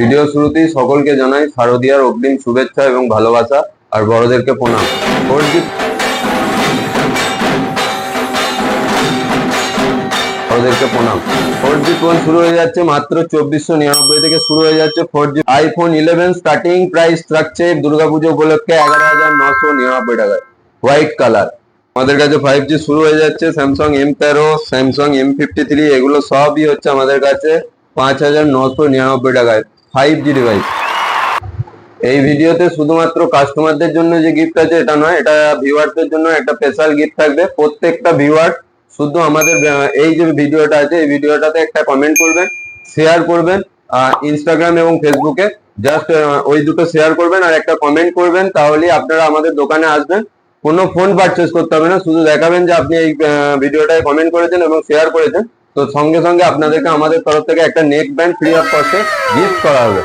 Video শুরুতেই সকলকে জানাই শারদীয়ার অগ্রিম শুভেচ্ছা এবং ভালোবাসা, আর বড়দেরকে প্রণাম। বড়দেরকে প্রণাম। ফোর জি ফোন শুরু হয়ে যাচ্ছে মাত্র চব্বিশশো নিরানব্বই থেকে শুরু হয়ে যাচ্ছে four G iPhone eleven starting price থাকছে দুর্গাপুজো উপলক্ষে এগারো হাজার নশো নিরানব্বই টাকায়। হোয়াইট কালার আমাদের কাছে ফাইভ জি শুরু হয়ে যাচ্ছে স্যামসাং এম তেরো স্যামসাং এম ফিফটি থ্রি এগুলো সবই হচ্ছে আমাদের কাছে পাঁচ হাজার নশো নিরানব্বই টাকায়। ফাইভ জি ডিভাইস এই ভিডিওতে শুধুমাত্র কাস্টমারদের জন্য যে গিফট আছে, এটা নয়, এটা ভিউয়ারদের জন্য একটা স্পেশাল গিফট থাকবে। প্রত্যেকটা ভিউয়ার শুধু আমাদের এই যে ভিডিওটা আছে, এই ভিডিওটাতে একটা কমেন্ট করবেন শেয়ার করবেন ইনস্টাগ্রাম এবং ফেসবুকে জাস্ট ওই দুটো শেয়ার করবেন আর একটা কমেন্ট করবেন, তাহলেই আপনারা আমাদের দোকানে আসবেন। কোনো ফোন পারচেস করতে হবে না, শুধু দেখাবেন যে আপনি এই ভিডিওটায় কমেন্ট করেছেন এবং শেয়ার করেছেন। তো সঙ্গে সঙ্গে আপনাদেরকে আমাদের তরফ থেকে একটা নেক ব্যান্ড ফ্রি অফ কস্টে গিফট করা হবে।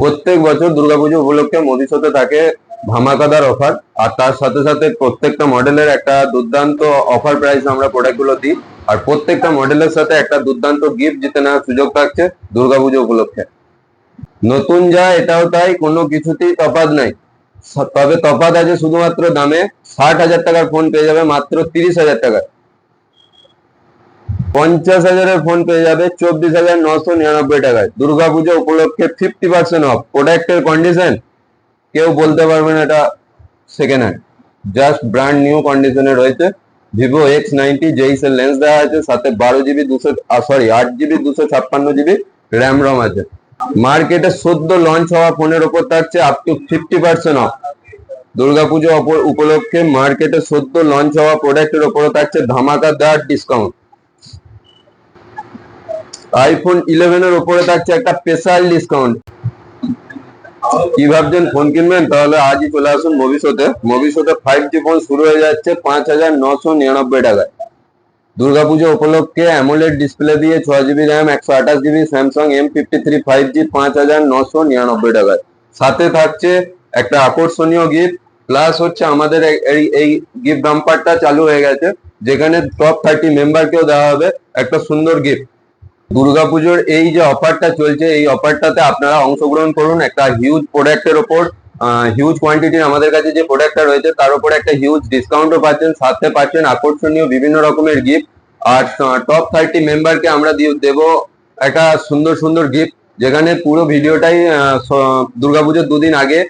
প্রত্যেক বছর দুর্গাপুজো উপলক্ষে মোদিশোতে থাকে ধামাকাদার অফার আর তার সাথে সাথে প্রত্যেকটা মডেলের একটা দুর্দান্ত অফার প্রাইস আমরা প্রোডাক্টগুলো দিই, আর প্রত্যেকটা মডেলের সাথে একটা দুর্দান্ত গিফট জিতে নেওয়ার সুযোগ থাকছে দুর্গাপুজো উপলক্ষে। নতুন যা এটাও তাই, কোনো কিছুতেই তফাৎ নাই। তবে তফাৎ আছে শুধুমাত্র দামে ষাট হাজার টাকার ফোন পেয়ে যাবে মাত্র তিরিশ হাজার টাকায়। পঞ্চাশ হাজারের ফোন পেয়ে যাবে চব্বিশ হাজার নশো নিরানব্বই টাকায়। দুর্গাপুজো উপলক্ষে ফিফটি পার্সেন্ট অফ প্রোডাক্টের কন্ডিশন কেউ বলতে পারবে না এটা second hand just brand new কন্ডিশনে রয়েছে। ভিভো এক্স নাইনটি জেইস এর লেন্স দেওয়া আছে, সাথে বারো জিবি দুশো সরি আট জিবি দুশো ছাপ্পান্ন জিবি র্যাম রম আছে। মার্কেটে সদ্য লঞ্চ হওয়া ফোনের ওপর থাকছে up to fifty percent off Durga Puja উপলক্ষে মার্কেটে সদ্য লঞ্চ হওয়া প্রোডাক্টের ওপরও থাকছে ধামাকাদার ডিসকাউন্ট আইফোন ইলেভেন এর উপরে থাকছে একটা স্পেশাল ডিসকাউন্ট কি ভাবছেন? ফোন কিনবেন? তাহলে আজই চলে আসুন ভবিষ্যতে। ভবিষ্যতে ফাইভ জি ফোন শুরু হয়ে যাচ্ছে পাঁচ হাজার নশো নিরানব্বই টাকায়। দুর্গাপুজো উপলক্ষে অ্যামোলেড ডিসপ্লে দিয়ে ছ জিবি র্যাম একশো আঠাশ GB Samsung M fifty three five G পাঁচ হাজার নশো নিরানব্বই টাকায়। সাথে থাকছে একটা আকর্ষণীয় গিফট প্লাস হচ্ছে আমাদের এই- এই গিফট বাম্পারটা চালু হয়ে গেছে। যেখানে টপ থার্টি মেম্বারকেও দেওয়া হবে। একটা সুন্দর গিফট দুর্গাপুজোর এই যে অফারটা চলছে, এই অফারটাতে আপনারা অংশগ্রহণ করুন। একটা হিউজ প্রোডাক্টের ওপর হিউজ কোয়ান্টিটির আমাদের কাছে যে প্রোডাক্টটা রয়েছে, তার উপরে একটা হিউজ ডিসকাউন্টও পাচ্ছেন, সাথে পাচ্ছেন আকর্ষণীয় বিভিন্ন রকমের গিফট আর টপ থার্টি মেম্বারকে আমরা দেবো একটা সুন্দর সুন্দর গিফট যেখানে পুরো ভিডিওটাই দুর্গাপুজোর দুদিন আগে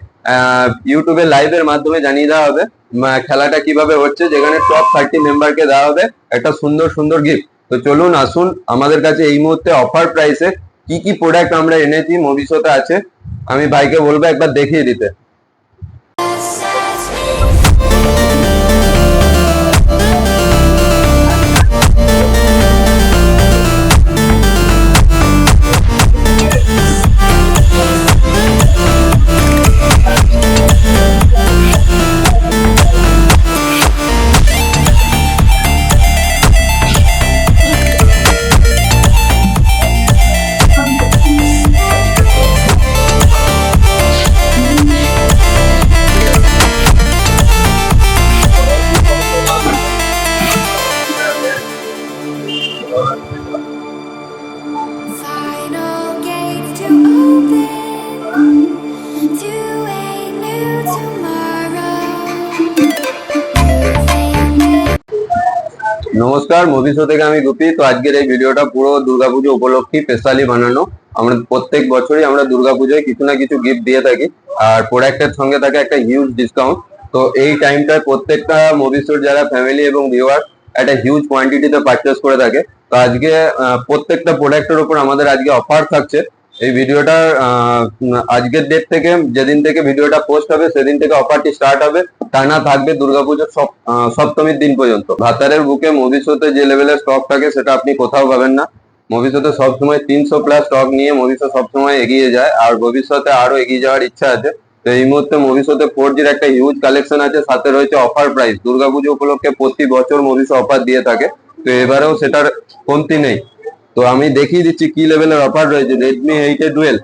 ইউটিউবে লাইভের মাধ্যমে জানিয়ে দেওয়া হবে খেলাটা কীভাবে হচ্ছে, যেখানে টপ থার্টি মেম্বারকে দেওয়া হবে, একটা সুন্দর সুন্দর গিফট তো চলুন আসুন আমাদের কাছে এই মুহূর্তে অফার প্রাইসে কি কি প্রোডাক্ট আমরা এনেছি ভবিষ্যতে আছে। আমি ভাইকে বলব একবার দেখিয়ে দিতে। নমস্কার মুভিশো থেকে আমি গুপি। তো আজকের এই ভিডিওটা পুরো দুর্গাপুজো উপলক্ষে স্পেশালি বানানো। আমরা প্রত্যেক বছরই আমরা দুর্গাপুজোয় কিছু না কিছু গিফট দিয়ে থাকি। আর প্রোডাক্টের সঙ্গে থাকে একটা হিউজ ডিসকাউন্ট তো এই টাইমটায় প্রত্যেকটা মুভিশোর যারা ফ্যামিলি এবং ভিউয়ার একটা হিউজ কোয়ান্টিটিতে পারচেস করে থাকে। তো আজকে প্রত্যেকটা প্রোডাক্টের উপর আমাদের আজকে অফার থাকছে। এই ভিডিওটা আজকের ডেট থেকে, যেদিন থেকে ভিডিওটা পোস্ট হবে, সেদিন থেকে অফারটি স্টার্ট হবে। টানা থাকবে দুর্গাপুজোর সপ- সপ্তমীর দিন পর্যন্ত। ভাতারের বুকে মুভিশোতে যে লেভেলের স্টক থাকে, সেটা আপনি কোথাও পাবেন না। ভবিষ্যতে সবসময় তিনশো প্লাস স্টক নিয়ে ভবিষ্যৎ সবসময় এগিয়ে যায়, আর ভবিষ্যতে আরও এগিয়ে যাওয়ার ইচ্ছা আছে। তো এই মুহূর্তে ভবিষ্যতে ফোর জির একটা হিউজ কালেকশন আছে, সাথে রয়েছে অফার প্রাইস দুর্গাপুজো উপলক্ষে প্রতি বছর ভবিষ্যৎ অফার দিয়ে থাকে। তো এবারেও সেটার কমতি নেই। তো আমি দেখিয়ে দিচ্ছি কি লেভেলের অফার রয়েছে। Redmi eight A twelve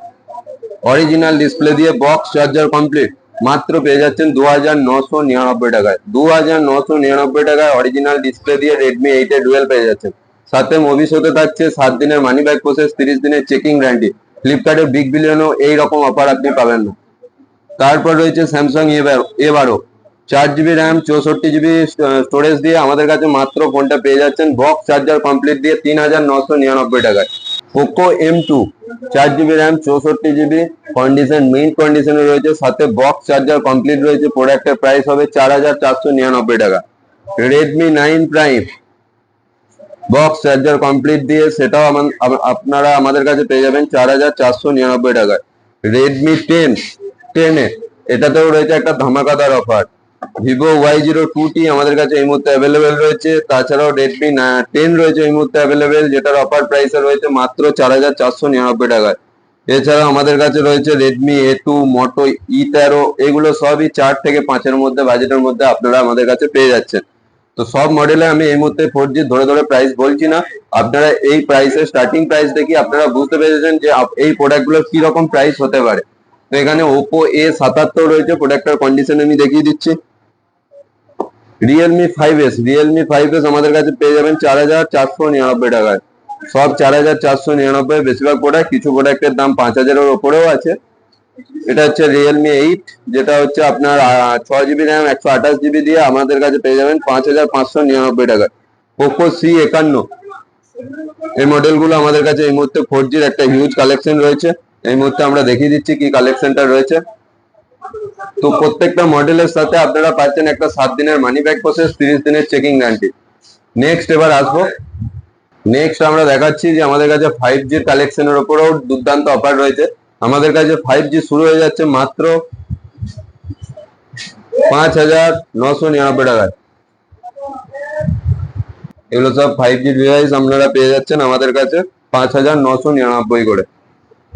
original display দিয়ে বক্স চার্জার কমপ্লিট মাত্র পেয়ে যাচ্ছেন দু হাজার নশো নিরানব্বই টাকায়। দু হাজার নশো নিরানব্বই টাকায় অরিজিনাল ডিসপ্লে দিয়ে রেডমি এইট এ ডুয়েল পেয়ে যাচ্ছেন। সাথে ভবিষ্যতে থাকছে সাত দিনের মানি ব্যাক প্রসেস তিরিশ দিনের চেকিং গ্যারান্টি ফ্লিপকার্টের বিগ বিলিয়নও এইরকম অফার আপনি পাবেন না। তারপর রয়েছে স্যামসাং এ বারো। চার জিবি র্যাম চৌষট্টি জিবি স্টোরেজ দিয়ে আমাদের কাছে মাত্র ফোনটা পেয়ে যাচ্ছেন। বক্স চার্জার কমপ্লিট দিয়ে তিন হাজার নশো নিরানব্বই টাকায়। পোকো এম টু চার জিবি র্যাম চৌষট্টি জিবি কন্ডিশন মেইন কন্ডিশনে রয়েছে। সাথে বক্স চার্জার কমপ্লিট রয়েছে। প্রোডাক্টের প্রাইস হবে চার হাজার চারশো নিরানব্বই টাকা। Redmi nine prime box charger complete দিয়ে সেটাও আপনারা আমাদের কাছে পেয়ে যাবেন চার হাজার চারশো নিরানব্বই টাকায়। রেডমি টেন টেনে এটাতেও রয়েছে একটা ধামাকাদার offer Vivo Y zero two T আমাদের কাছে এই মুহূর্তে অ্যাভেলেবেল রয়েছে। তাছাড়াও রেডমি টেন রয়েছে এই মুহূর্তে অ্যাভেলেবেল যেটার অফার প্রাইসে রয়েছে মাত্র চার হাজার চারশো নিরানব্বই টাকায়। এছাড়া আমাদের কাছে রয়েছে রেডমি এ টু মোটো ই তেরো, এগুলো সবই চার থেকে পাঁচের মধ্যে, বাজেটের মধ্যে আপনারা আমাদের কাছে পেয়ে যাচ্ছেন। তো সব মডেলে আমি এই মুহূর্তে ফোর জি ধরে ধরে প্রাইস বলছি না। আপনারা এই প্রাইসের স্টার্টিং প্রাইস দেখি আপনারা বুঝতে পেরেছেন যে এই প্রোডাক্টগুলোর কি রকম প্রাইস হতে পারে। এখানে ওপো এ সাতাত্তর রয়েছে প্রোডাক্টের কন্ডিশন আমি দেখিয়ে দিচ্ছি। Realme five S Realme five S আমাদের কাছে পেয়ে যাবেন চার হাজার চারশো নিরানব্বই টাকায়। সব চার হাজার চারশো নিরানব্বই বেশিরভাগ প্রোডাক্ট কিছু প্রোডাক্টের দাম পাঁচ হাজারের ওপরেও আছে। এটা হচ্ছে রিয়েলমি এইট যেটা হচ্ছে আপনার ছ জিবি র্যাম একশো আঠাশ জিবি দিয়ে আমাদের কাছে পেয়ে যাবেন পাঁচ হাজার পাঁচশো নিরানব্বই টাকায়। পোকো সি একান্ন, এই মডেলগুলো আমাদের কাছে এই মুহূর্তে ফোর জির একটা হিউজ কালেকশন রয়েছে। এই মুহূর্তে আমরা দেখিয়ে দিচ্ছি কি কালেকশনটা রয়েছে। তো প্রত্যেকটা মডেলের সাথে আপনারা পাচ্ছেন একটা সাত দিনের মানি ব্যাক প্রসেস তিরিশ দিনের চেকিং গ্যারান্টি নেক্সট এবার আসব। নেক্সট আমরা দেখাচ্ছি যে আমাদের কাছে ফাইভ জির কালেকশনের উপরেও দুর্দান্ত অফার রয়েছে। আমাদের কাছে ফাইভ জি শুরু হয়ে যাচ্ছে মাত্র পাঁচ হাজার নশো নিরানব্বই টাকায়। এগুলো সব ফাইভ জি ডিভাইস আপনারা পেয়ে যাচ্ছেন আমাদের কাছে পাঁচ হাজার নশো নিরানব্বই করে।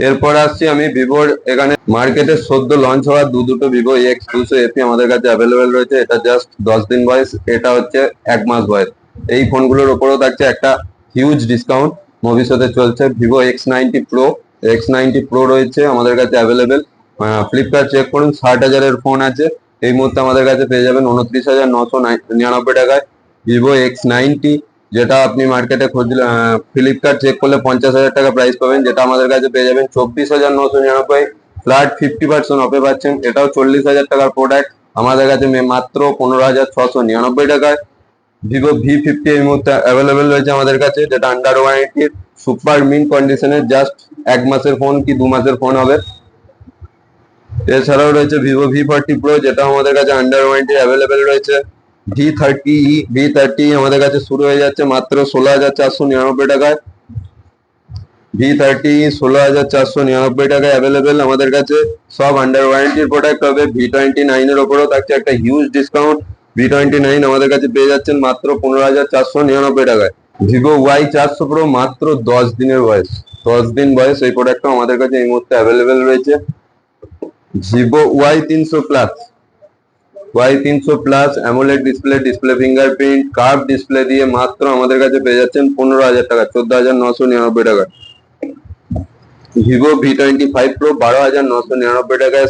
এরপর আসছি আমি ভিভোর এখানে মার্কেটে সদ্য লঞ্চ হওয়া দু দুটো ভিভো এক্স দুশো এপি আমাদের কাছে অ্যাভেলেবেল রয়েছে। এটা জাস্ট দশ দিন বয়স, এটা হচ্ছে এক মাস বয়স। এই ফোনগুলোর উপরেও থাকছে একটা হিউজ ডিসকাউন্ট ভবিষ্যতে চলছে Vivo X ninety pro X ninety pro রয়েছে আমাদের কাছে অ্যাভেলেবেল ফ্লিপকার্ট চেক করুন, ষাট হাজারের ফোন আছে। এই মুহূর্তে আমাদের কাছে পেয়ে যাবেন উনত্রিশ হাজার নশো নিরানব্বই টাকায় ভিভো এক্স নাইনটি যেটা আপনি মার্কেটে খুঁজলে ফ্লিপকার্ট চেক করলে পঞ্চাশ হাজার টাকা প্রাইস পাবেন, যেটা আমাদের কাছে পেয়ে যাবেন চব্বিশ হাজার নশো নিরানব্বই ফ্ল্যাট ফিফটি পার্সেন্ট অফে পাচ্ছেন। এটাও চল্লিশ হাজার টাকার প্রোডাক্ট আমাদের কাছে মাত্র পনেরো হাজার ছশো নিরানব্বই টাকায়। ভিভো ভি ফিফটি এই মুহূর্তে অ্যাভেলেবেল রয়েছে আমাদের কাছে, যেটা আন্ডার ওয়ারেন্টির সুপার মিন কন্ডিশনের জাস্ট এক মাসের ফোন কি দু মাসের ফোন হবে। এছাড়াও রয়েছে ভিভো ভি ফোরটি প্রো যেটা আমাদের কাছে আন্ডার ওয়ারেন্টি অ্যাভেলেবেল রয়েছে। ভি থার্টি ভি থার্টি আমাদের কাছে শুরু হয়ে যাচ্ছে মাত্র ষোলো হাজার চারশো নিরানব্বই টাকায়। ভি থার্টি ষোলো হাজার চারশো নিরানব্বই টাকায় অ্যাভেলেবেল আমাদের কাছে। সব আন্ডার ওয়ারেন্টির প্রোডাক্ট হবে। ভি টোয়েন্টি নাইনের ওপরেও থাকছে একটা huge discount V twenty nine আমাদের কাছে পেয়ে যাচ্ছেন মাত্র পনেরো হাজার চারশো নিরানব্বই টাকায়। ভিভো ওয়াই চারশো প্রো মাত্র দশ দিনের বয়স। দশ দিন বয়স এই প্রোডাক্টটাও আমাদের কাছে এই মুহূর্তে অ্যাভেলেবেল রয়েছে। ভিভো ওয়াই তিনশো প্লাস ওয়াই তিনশো plus AMOLED display display fingerprint curve display দিয়ে মাত্র আমাদের কাছে পেয়ে যাচ্ছেন পনেরো হাজার টাকা, চোদ্দ হাজার নশো নিরানব্বই টাকা। Vivo V twenty five pro বারো হাজার নশো নিরানব্বই টাকায়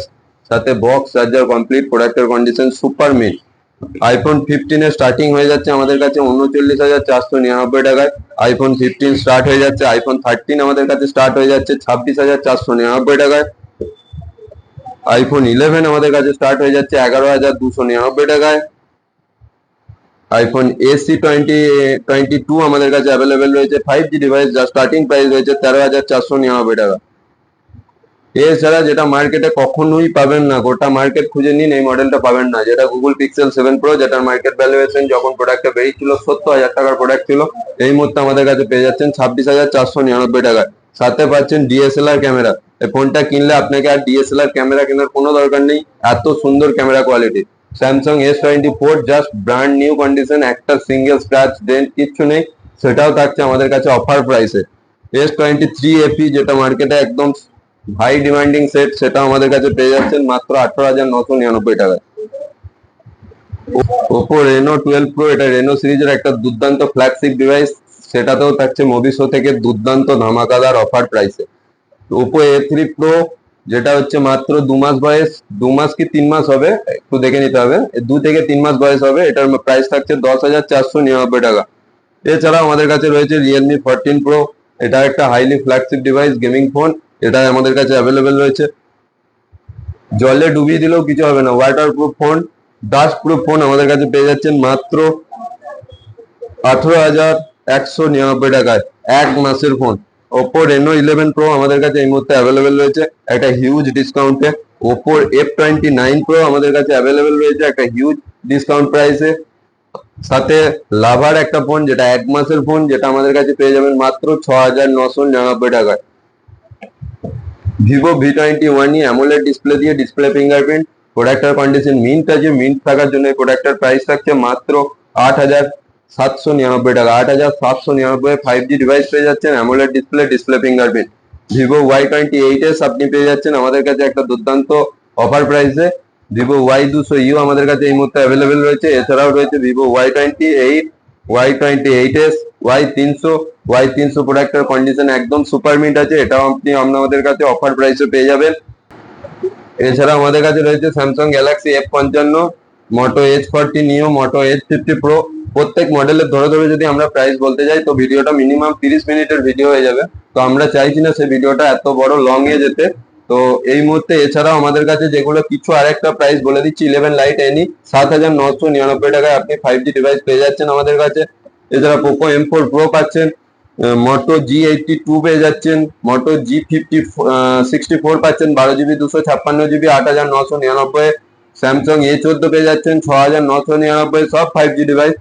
সাথে বক্স চার্জার কমপ্লিট প্রোডাক্টের condition super mint iPhone fifteen starting হয়ে যাচ্ছে আমাদের কাছে উনচল্লিশ হাজার চারশো নিরানব্বই টাকায়। আইফোন ফিফটিন স্টার্ট হয়ে যাচ্ছে আইফোন থার্টিন আমাদের কাছে স্টার্ট হয়ে যাচ্ছে ছাব্বিশ হাজার চারশো নিরানব্বই টাকায়। আইফোন ইলেভেন আমাদের কাছে স্টার্ট হয়ে যাচ্ছে এগারো হাজার দুশো নিরানব্বই টাকায়। IPhone SE twenty twenty two আমাদের কাছে অ্যাভেলেবেল রয়েছে। ফাইভ জি ডিভাইস যার স্টার্টিং প্রাইস রয়েছে তেরো হাজার চারশো নিরানব্বই টাকা। এছাড়া যেটা মার্কেটে কখনোই পাবেন না, গোটা মার্কেট খুঁজে নিন, এই মডেলটা পাবেন না। যেটা গুগল পিক্সেল সেভেন প্রো যেটার মার্কেট ভ্যালুয়েশন যখন প্রোডাক্টটা বেরিয়েছিল, সত্তর হাজার টাকার প্রোডাক্ট ছিল, এই মুহূর্তে আমাদের কাছে পেয়ে যাচ্ছেন ছাব্বিশ হাজার চারশো নিরানব্বই টাকায়। সাথে পাচ্ছেন ডিএসএলআর ক্যামেরা এই ফোনটা কিনলে আপনাকে আর ডিএসএলআর ক্যামেরা কেনার কোনো দরকার নেই। এত সুন্দর camera quality Samsung S twenty four just brand new condition একটা সিঙ্গেল স্ক্র্যাচ ডেন্ট কিচ্ছু নেই। সেটাও থাকছে আমাদের কাছে অফার প্রাইসে এস টোয়েন্টি থ্রি এপি যেটা মার্কেটে একদম হাই ডিমান্ডিং সেট সেটা আমাদের কাছে পেয়ে যাচ্ছেন মাত্র আঠারো হাজার নশো নিরানব্বই টাকায়। ওপো রেনো টুয়েলভ প্রো এটা রেনো সিরিজের একটা দুর্দান্ত ফ্ল্যাগশিপ ডিভাইস সেটাতেও থাকছে মোবিসো থেকে দুর্দান্ত ধামাকাদার অফার প্রাইসে ওপো এ থ্রি প্রো যেটা হচ্ছে মাত্র দু মাস বয়স, দু মাস কি তিন মাস হবে? একটু দেখে নিতে হবে। দু থেকে তিন মাস বয়স হবে, এটার প্রাইস থাকছে দশ হাজার চারশো নিরানব্বই টাকা। এছাড়াও আমাদের কাছে রয়েছে রিয়েলমি ফোরটিন প্রো এটা একটা highly flagship device gaming phone এটা আমাদের কাছে অ্যাভেলেবেল রয়েছে। জলে ডুবিয়ে দিলেও কিছু হবে না waterproof phone dustproof phone আমাদের কাছে পেয়ে যাচ্ছেন মাত্র আঠারো হাজার একশো নিরানব্বই টাকায়, এক মাসের phone Oppo Reno eleven pro আমাদের কাছে এই মুহূর্তে অ্যাভেলেবেল রয়েছে। একটা হিউজ ডিসকাউন্টে ওপোর এফ টোয়েন্টি নাইন প্রো আমাদের কাছে অ্যাভেলেবেল রয়েছে একটা হিউজ ডিসকাউন্ট প্রাইসে সাথে লাভার একটা ফোন যেটা এক মাসের ফোন যেটা আমাদের কাছে পেয়ে যাবেন মাত্র ছ হাজার নশো নিরানব্বই টাকায়। Vivo V twenty one AMOLED display দিয়ে ডিসপ্লে ফিঙ্গারপ্রিন্ট প্রোডাক্টের কন্ডিশন মিন্ট আছে। মিন্ট থাকার জন্য প্রোডাক্টের প্রাইস থাকছে মাত্র আট হাজার সাতশো নিরানব্বই টাকা, আট হাজার সাতশো নিরানব্বই ফাইভ জি ডিভাইস পেয়ে যাচ্ছেন AMOLED display display fingerprint Vivo Y twenty eight S আপনি পেয়ে যাচ্ছেন আমাদের কাছে একটা দুর্দান্ত অফার প্রাইসে ভিভো ওয়াই দুশো ইউ আমাদের কাছে এই মুহূর্তে অ্যাভেলেবেল রয়েছে। এছাড়াও রয়েছে Vivo Y twenty eight Y twenty eight S Y তিনশো ওয়াই তিনশো প্রোডাক্টের কন্ডিশন একদম সুপার মিন্ট আছে। এটাও আপনি আমাদের কাছে অফার প্রাইসে পেয়ে যাবেন। এছাড়া আমাদের কাছে রয়েছে স্যামসাং গ্যালাক্সি এফ পঞ্চান্ন মোটো এইচ ফোরটি নিও মোটো এইচ ফিফটি প্রো প্রত্যেক মডেলের ধরে ধরে যদি আমরা প্রাইস বলতে যাই, তো ভিডিওটা মিনিমাম তিরিশ মিনিটের ভিডিও হয়ে যাবে। তো আমরা চাইছি না সেই ভিডিওটা এত বড় লং এ যেতে। তো এই মুহূর্তে এছাড়াও আমাদের কাছে যেগুলো কিছু আরেকটা প্রাইস বলে দিচ্ছি ইলেভেন লাইট এনি সাত হাজার নশো নিরানব্বই টাকায় আপনি ফাইভ জি ডিভাইস পেয়ে যাচ্ছেন আমাদের কাছে। এছাড়া পোকো এম ফোর প্রো পাচ্ছেন মোটো জি এইটটি টু পেয়ে যাচ্ছেন Moto G fifty sixty four পাচ্ছেন, বারো জিবি দুশো ছাপ্পান্ন জিবি আট হাজার নশো নিরানব্বই। স্যামসাং এ চোদ্দ পেয়ে যাচ্ছেন, ছ হাজার নশো নিরানব্বই, সব ফাইভ জি ডিভাইস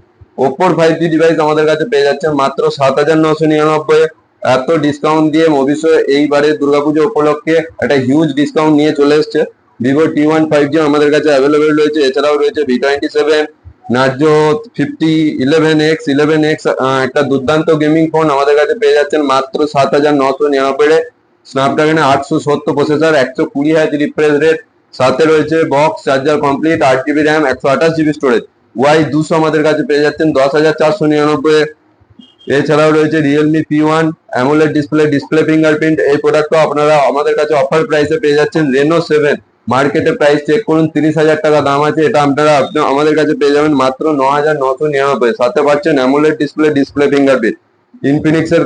ওপোর ফাইভ জি ডিভাইস আমাদের কাছে পেয়ে যাচ্ছেন মাত্র সাত হাজার নশো নিরানব্বই। এত ডিসকাউন্ট দিয়ে মোবিশো এইবারে দুর্গাপুজো উপলক্ষে একটা হিউজ ডিসকাউন্ট নিয়ে চলে এসছে। Vivo T one five G আমাদের কাছে অ্যাভেলেবেল রয়েছে, এছাড়াও রয়েছে V twenty seven Narzo fifty eleven X eleven X একটা দুর্দান্ত গেমিং ফোন আমাদের কাছে পেয়ে যাচ্ছেন মাত্র সাত হাজার নশো নিরানব্বই স্ন্যাপড্রাগনে আটশো সত্তর প্রসেসর একশো কুড়ি হাজার রিফ্রেশ রেট সাথে রয়েছে বক্স চার্জার কমপ্লিট আট জিবি র্যাম একশো আঠাশ জিবি স্টোরেজ ওয়াই দুশো আমাদের কাছে পেয়ে যাচ্ছেন, দশ হাজার চারশো নিরানব্বই। এছাড়াও রয়েছে Realme P one AMOLED display display fingerprint এই প্রোডাক্টও আপনারা আমাদের কাছে অফার প্রাইসে পেয়ে যাচ্ছেন রেনো সেভেন মার্কেটে প্রাইস চেক করুন, তিরিশ হাজার টাকা দাম আছে, এটা আপনারা আপনি আমাদের কাছে পেয়ে যাবেন মাত্র ন হাজার নশো নিরানব্বই। সাথে পাচ্ছেন AMOLED display display fingerprint Infinix এর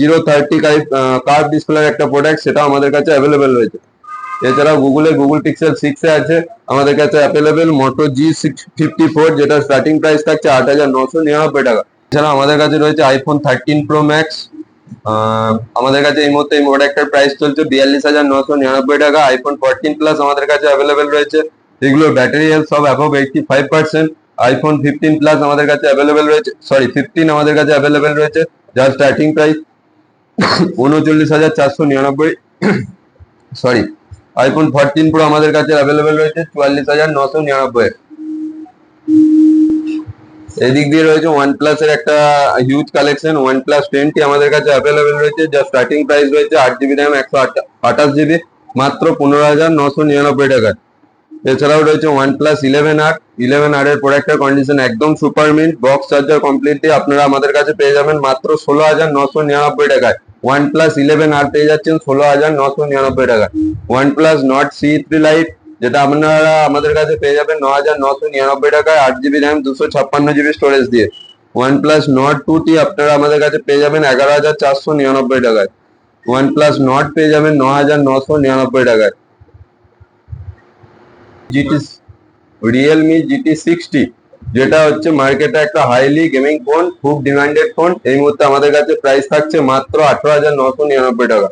জিরো থার্টি কার্ভ ডিসপ্লের একটা প্রোডাক্ট সেটা আমাদের কাছে অ্যাভেলেবেল রয়েছে। এছাড়াও গুগলের গুগল পিক্সেল সিক্স এ আছে। আমাদের কাছে available Moto G six fifty four যেটা স্টার্টিং প্রাইস থাকছে আট হাজার নশো নিরানব্বই টাকা। এছাড়া আমাদের কাছে রয়েছে আইফোন থার্টিন প্রো ম্যাক্স আমাদের কাছে এই মুহূর্তে এই প্রোডাক্টের প্রাইস চলছে বিয়াল্লিশ হাজার নশো নিরানব্বই টাকা। আইফোন ফোরটিন প্লাস আমাদের কাছে অ্যাভেলেবেল রয়েছে। এগুলোর ব্যাটারি হেলথ সব above eighty five percent iPhone fifteen plus আমাদের কাছে অ্যাভেলেবেল রয়েছে সরি ফিফটিন আমাদের কাছে অ্যাভেলেবেল রয়েছে, যার স্টার্টিং প্রাইস উনচল্লিশ হাজার চারশো নিরানব্বই। সরি আইফোন ফোরটিন প্রো আমাদের কাছে অ্যাভেলেবেল রয়েছে, চুয়াল্লিশ হাজার নশো নিরানব্বই। এদিক দিয়ে রয়েছে ওয়ান প্লাস এর একটা huge collection OnePlus twenty আমাদের কাছে অ্যাভেলেবেল রয়েছে যার স্টার্টিং প্রাইস রয়েছে আট জিবি র্যাম একশো আঠাশ জিবি মাত্র পনেরো হাজার নশো নিরানব্বই টাকায়। এছাড়াও রয়েছে OnePlus eleven R eleven R এর প্রোডাক্টের কন্ডিশন একদম super mint box charger completely আপনারা আমাদের কাছে পেয়ে যাবেন, মাত্র ষোলো হাজার নশো নিরানব্বই টাকায়। ওয়ান প্লাস ইলেভেন আর পেয়ে যাচ্ছেন ষোলো হাজার নশো নিরানব্বই টাকায় OnePlus Nord C three lite যেটা আপনারা আমাদের কাছে পেয়ে যাবেন ন হাজার নশো নিরানব্বই টাকায়, আট জিবি র্যাম দুশো ছাপ্পান্ন জিবি স্টোরেজ দিয়ে। OnePlus Nord two T আপনারা আমাদের কাছে পেয়ে যাবেন এগারো হাজার চারশো নিরানব্বই টাকায়। ওয়ান প্লাস নট পেয়ে যাবেন ন হাজার নশো নিরানব্বই টাকায়। জিটি রিয়েলমি জিটি সিক্সটি যেটা হচ্ছে মার্কেটে একটা হাইলি গেমিং ফোন খুব ডিমান্ডেড ফোন এই মুহূর্তে আমাদের কাছে প্রাইস থাকছে মাত্র আঠারো হাজার নশো নিরানব্বই টাকা।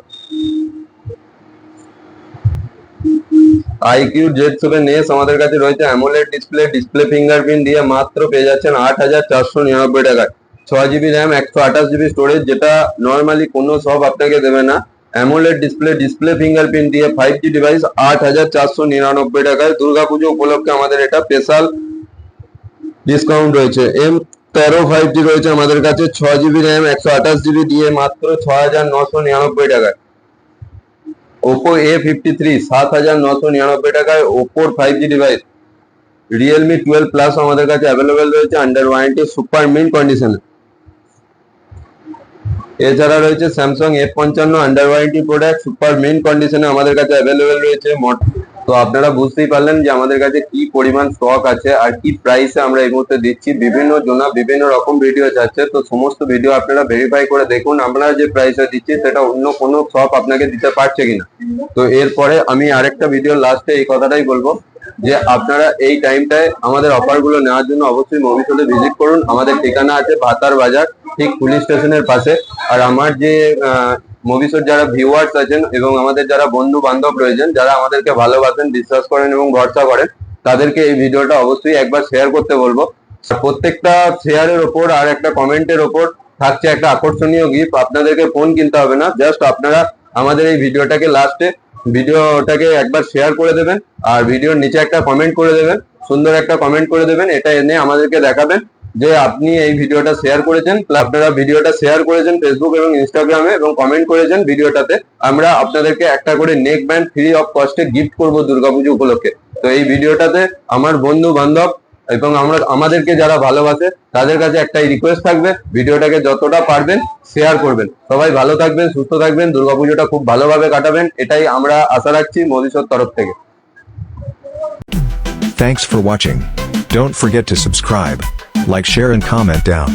আইকিউ জেড সেভেন এস আমাদের কাছে রয়েছে অ্যামোলেড ডিসপ্লে ডিসপ্লে ফিঙ্গারপ্রিন্ট দিয়ে মাত্র পেয়ে যাচ্ছেন আট হাজার চারশো নিরানব্বই টাকায়। ছ জিবি র্যাম একশো আঠাশ জিবি স্টোরেজ যেটা নর্মালি কোনো সব আপনাকে দেবে না। অ্যামোলেড ডিসপ্লে ডিসপ্লে ফিঙ্গারপ্রিন্ট দিয়ে ফাইভ জি ডিভাইস আট হাজার চারশো নিরানব্বই টাকায়। দুর্গাপুজো উপলক্ষে আমাদের এটা স্পেশাল ডিসকাউন্ট রয়েছে। এম তেরো ফাইভ জি রয়েছে আমাদের কাছে ছ জিবি র্যাম একশো আঠাশ জিবি দিয়ে মাত্র ছ হাজার নশো নিরানব্বই টাকায়। ওপো এ ফিফটি থ্রি সাত হাজার নশো নিরানব্বই টাকায় ওপোর five G device Realme twelve plus আমাদের কাছে অ্যাভেলেবেল রয়েছে আন্ডার ওয়ারেন্টি সুপার মিন কন্ডিশনে এছাড়া রয়েছে স্যামসাং এফ পঞ্চান্ন under warranty product super mint কন্ডিশনে আমাদের কাছে অ্যাভেলেবেল রয়েছে। তো আপনারা বুঝতেই পারলেন যে আমাদের কাছে কি পরিমাণ স্টক আছে আর কি প্রাইসে আমরা এই মুহূর্তে দিচ্ছি। বিভিন্ন জনা বিভিন্ন রকম ভিডিও যাচ্ছে, তো সমস্ত ভিডিও আপনারা ভেরিফাই করে দেখুন আমরা যে প্রাইসে দিচ্ছি সেটা অন্য কোনো শপ আপনাকে দিতে পারছে কিনা। তো এরপরে আমি আরেকটা ভিডিও লাস্টে এই কথাটাই বলব যে আপনারা এই টাইমটায় আমাদের অফারগুলো নেওয়ার জন্য অবশ্যই মবিসলে ভিজিট করুন। আমাদের ঠিকানা আছে ভাতার বাজার, ঠিক পুলিশ স্টেশনের পাশে। আর আমার যে মবিসোর যারা ভিউয়ার্স আছেন এবং আমাদের যারা বন্ধু বান্ধব রয়েছেন, যারা আমাদেরকে ভালোবাসেন, বিশ্বাস করেন এবং ভরসা করেন, তাদেরকে এই ভিডিওটা অবশ্যই একবার শেয়ার করতে বলব। প্রত্যেকটা শেয়ারের ওপর আর একটা কমেন্টের ওপর থাকছে একটা আকর্ষণীয় গিফট আপনাদেরকে ফোন কিনতে হবে না জাস্ট আপনারা আমাদের এই ভিডিওটাকে লাস্টে ভিডিওটাকে একবার শেয়ার করে দেবেন, আর ভিডিওর নিচে একটা কমেন্ট করে দেবেন, সুন্দর একটা কমেন্ট করে দেবেন, এটা এনে আমাদেরকে দেখাবেন। যে আপনি এই ভিডিওটা শেয়ার করেছেন আপনারা ভিডিওটা শেয়ার করেছেন ফেসবুক এবং ইনস্টাগ্রামে এবং কমেন্ট করেছেন ভিডিওটাতে আমরা আপনাদেরকে একটা করে নেক ব্যান্ড ফ্রি অফ কস্টে গিফট করব দুর্গাপুজো উপলক্ষে। তো এই ভিডিওটাতে আমার বন্ধু বান্ধব এবং আমরা আমাদেরকে যারা ভালোবাসে তাদের কাছে একটাই রিকোয়েস্ট থাকবে ভিডিওটাকে যতটা পারবেন শেয়ার করবেন। সবাই ভালো থাকবেন সুস্থ থাকবেন দুর্গাপুজোটা খুব ভালোভাবে কাটাবেন এটাই আমরা আশা রাখছি মদিসর তরফ থেকে। Thanks for watching. Don't forget to subscribe, like, share, and comment down.